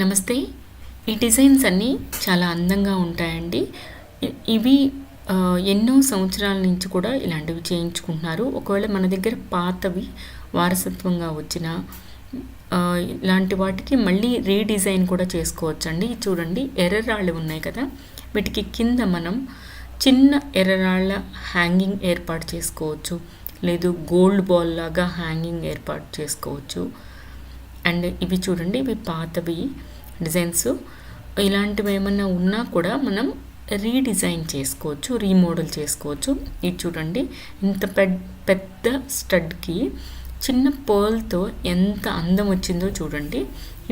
నమస్తే. ఈ డిజైన్స్ అన్నీ చాలా అందంగా ఉంటాయండి. ఇవి ఎన్నో సంవత్సరాల నుంచి కూడా ఇలాంటివి చేయించుకుంటున్నారు. ఒకవేళ మన దగ్గర పాతవి వారసత్వంగా వచ్చిన ఇలాంటి వాటికి మళ్ళీ రీడిజైన్ కూడా చేసుకోవచ్చండి. చూడండి ఎర్రరాళ్ళు ఉన్నాయి కదా. వీటికి కింద మనం చిన్న ఎర్రరాళ్ళ హ్యాంగింగ్ ఏర్పాటు చేసుకోవచ్చు. లేదు గోల్డ్ బాల్ లాగా హ్యాంగింగ్ ఏర్పాటు చేసుకోవచ్చు. అండ్ ఇవి చూడండి ఇవి పాతవి డిజైన్స్. ఇలాంటివి ఏమన్నా ఉన్నా కూడా మనం రీడిజైన్ చేసుకోవచ్చు రీమోడల్ చేసుకోవచ్చు. ఇది చూడండి ఇంత పెద్ద పెద్ద స్టడ్కి చిన్న పర్ల్తో ఎంత అందం వచ్చిందో చూడండి.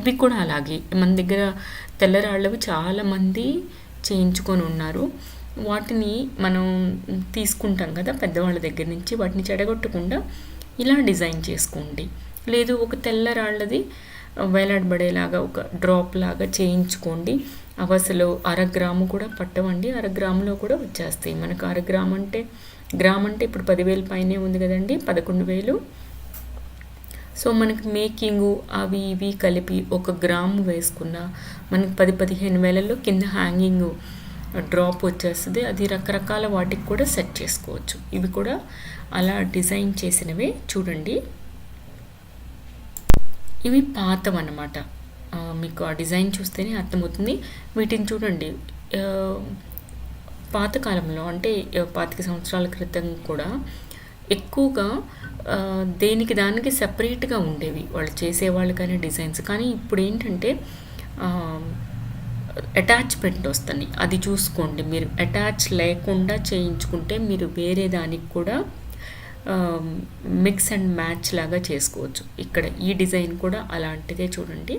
ఇవి కూడా అలాగే. మన దగ్గర తెల్లరాళ్ళవి చాలామంది చేయించుకొని ఉన్నారు. వాటిని మనం తీసుకుంటాం కదా పెద్దవాళ్ళ దగ్గర నుంచి వాటిని చెడగొట్టకుండా ఇలా డిజైన్ చేసుకోండి. లేదు ఒక తెల్ల రాళ్ళది వేలాడబడేలాగా ఒక డ్రాప్ లాగా చేయించుకోండి. అవి అసలు అర గ్రాము కూడా పట్టవండి. అర గ్రాములో కూడా వచ్చేస్తాయి. మనకు అర గ్రామ్ అంటే గ్రామ్ అంటే ఇప్పుడు పదివేల పైనే ఉంది కదండి పదకొండు వేలు. సో మనకి మేకింగు అవి ఇవి కలిపి ఒక గ్రాము వేసుకున్న మనకి పది పదిహేను వేలలో కింద హ్యాంగింగ్ డ్రాప్ వచ్చేస్తుంది. అది రకరకాల వాటికి కూడా సెట్ చేసుకోవచ్చు. ఇవి కూడా అలా డిజైన్ చేసినవే చూడండి. ఇవి పాతవన్నమాట అన్నమాట. మీకు ఆ డిజైన్ చూస్తేనే అర్థమవుతుంది. వీటిని చూడండి. పాతకాలంలో అంటే పాతిక సంవత్సరాల క్రితం కూడా ఎక్కువగా దేనికి దానికి సపరేట్గా ఉండేవి. వాళ్ళు చేసేవాళ్ళు కానీ డిజైన్స్ కానీ ఇప్పుడు ఏంటంటే అటాచ్మెంట్ వస్తుంది అది చూసుకోండి. మీరు అటాచ్ లేకుండా చేయించుకుంటే మీరు వేరే దానికి కూడా మిక్స్ అండ్ మ్యాచ్ లాగా చేసుకోవచ్చు. ఇక్కడ ఈ డిజైన్ కూడా అలాంటిదే చూడండి.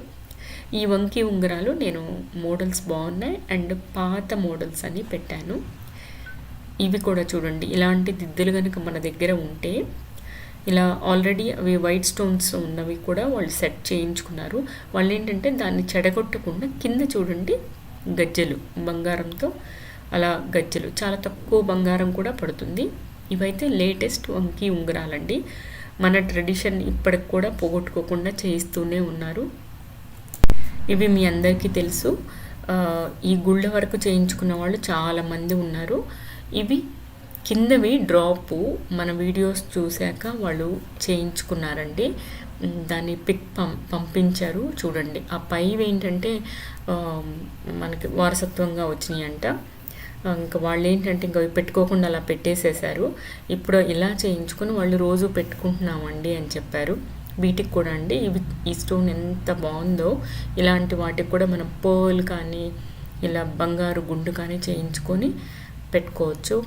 ఈ వంకి ఉంగరాలు నేను మోడల్స్ బాగున్నాయి అండ్ పాత మోడల్స్ అని పెట్టాను. ఇవి కూడా చూడండి. ఇలాంటి దిద్దులు కనుక మన దగ్గర ఉంటే ఇలా ఆల్రెడీ అవి వైట్ స్టోన్స్ ఉన్నవి కూడా వాళ్ళు సెట్ చేయించుకున్నారు. వాళ్ళు ఏంటంటే దాన్ని చెడగొట్టకుండా కింద చూడండి గజ్జెలు బంగారంతో అలా గజ్జెలు. చాలా తక్కువ బంగారం కూడా పడుతుంది. ఇవైతే లేటెస్ట్ వంకి ఉంగరాలండి. మన ట్రెడిషన్ ఇప్పటికి కూడా పోగొట్టుకోకుండా చేయిస్తూనే ఉన్నారు. ఇవి మీ అందరికీ తెలుసు. ఈ గుళ్ళ వరకు చేయించుకున్న వాళ్ళు చాలామంది ఉన్నారు. ఇవి కిందవి డ్రాపు మన వీడియోస్ చూశాక వాళ్ళు చేయించుకున్నారండి. దాన్ని పిక్ పం పంపించారు. చూడండి. ఆ పైవి ఏంటంటే మనకి వారసత్వంగా వచ్చినాయి అంట ఇంకా వాళ్ళు ఏంటంటే ఇంకా పెట్టుకోకుండా అలా పెట్టేసేశారు. ఇప్పుడు ఇలా చేయించుకొని వాళ్ళు రోజు పెట్టుకుంటున్నామండి అని చెప్పారు. వీటికి కూడా అండి ఇవి ఈ స్టోన్ ఎంత బాగుందో ఇలాంటి వాటికి కూడా మనం పర్ల్ కానీ ఇలా బంగారు గుండు కానీ చేయించుకొని పెట్టుకోవచ్చు.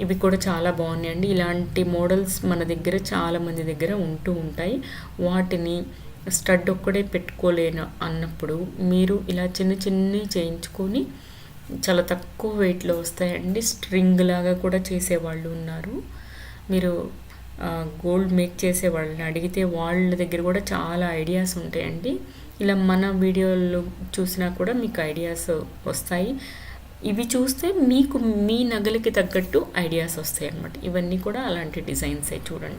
ఇవి కూడా చాలా బాగున్నాయండి. ఇలాంటి మోడల్స్ మన దగ్గర చాలా మంది దగ్గర ఉంటూ ఉంటాయి. వాటిని స్టడ్ ఒక్కడే పెట్టుకోలేను అన్నప్పుడు మీరు ఇలా చిన్న చిన్నవి చేయించుకొని చాలా తక్కువ వెయిట్లో వస్తాయండి. స్ట్రింగ్ లాగా కూడా చేసేవాళ్ళు ఉన్నారు. మీరు గోల్డ్ మేక్ చేసే వాళ్ళని అడిగితే వాళ్ళ దగ్గర కూడా చాలా ఐడియాస్ ఉంటాయండి. ఇలా మన వీడియోలు చూసినా కూడా మీకు ఐడియాస్ వస్తాయి. ఇవి చూస్తే మీకు మీ నగలకి తగ్గట్టు ఐడియాస్ వస్తాయి అన్నమాట ఇవన్నీ కూడా అలాంటి డిజైన్సే చూడండి.